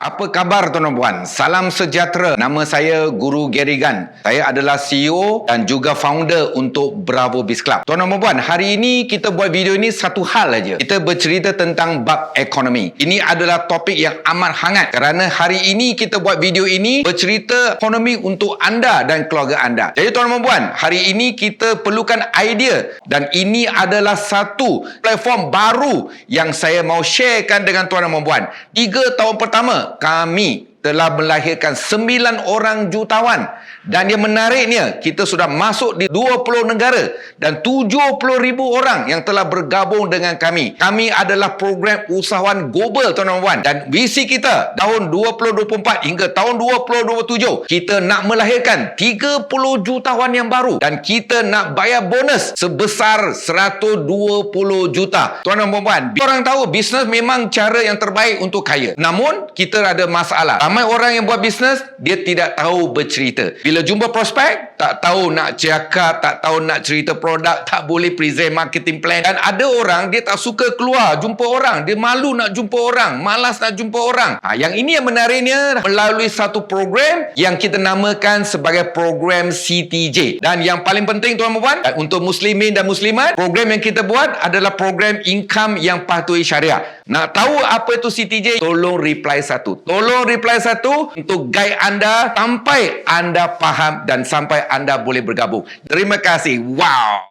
Apa khabar tuan-tuan puan? Salam sejahtera. Nama saya Guru Gary Gan. Saya adalah CEO dan juga founder untuk Bravo Biz Club. Tuan-tuan puan, hari ini kita buat video ini satu hal aja. Kita bercerita tentang bab ekonomi. Ini adalah topik yang amat hangat kerana hari ini kita buat video ini bercerita ekonomi untuk anda dan keluarga anda. Jadi tuan-tuan puan, hari ini kita perlukan idea dan ini adalah satu platform baru yang saya mau sharekan dengan tuan-tuan puan. Tiga tahun pertama kami telah melahirkan 9 orang jutawan. Dan yang menariknya kita sudah masuk di 20 negara dan 70 ribu orang yang telah bergabung dengan kami. Kami adalah program usahawan global tuan-tuan. Dan visi kita tahun 2024 hingga tahun 2027 kita nak melahirkan 30 jutawan yang baru. Dan kita nak bayar bonus sebesar 120 juta. Tuan-tuan orang tahu bisnes memang cara yang terbaik untuk kaya. Namun kita ada masalah ramai orang yang buat bisnes dia tidak tahu bercerita. Bila jumpa prospek tak tahu nak cakap tak tahu nak cerita produk tak boleh present marketing plan. Dan ada orang dia tak suka keluar jumpa orang. Dia malu nak jumpa orang malas nak jumpa orang. Ha, yang ini yang menariknya melalui satu program yang kita namakan sebagai program CTJ dan yang paling penting tuan-tuan untuk muslimin dan muslimat program yang kita buat adalah program income yang patuhi syariah. Nak tahu apa itu CTJ tolong reply satu. Tolong reply satu untuk guide anda sampai anda faham dan sampai anda boleh bergabung. Terima kasih. Wow.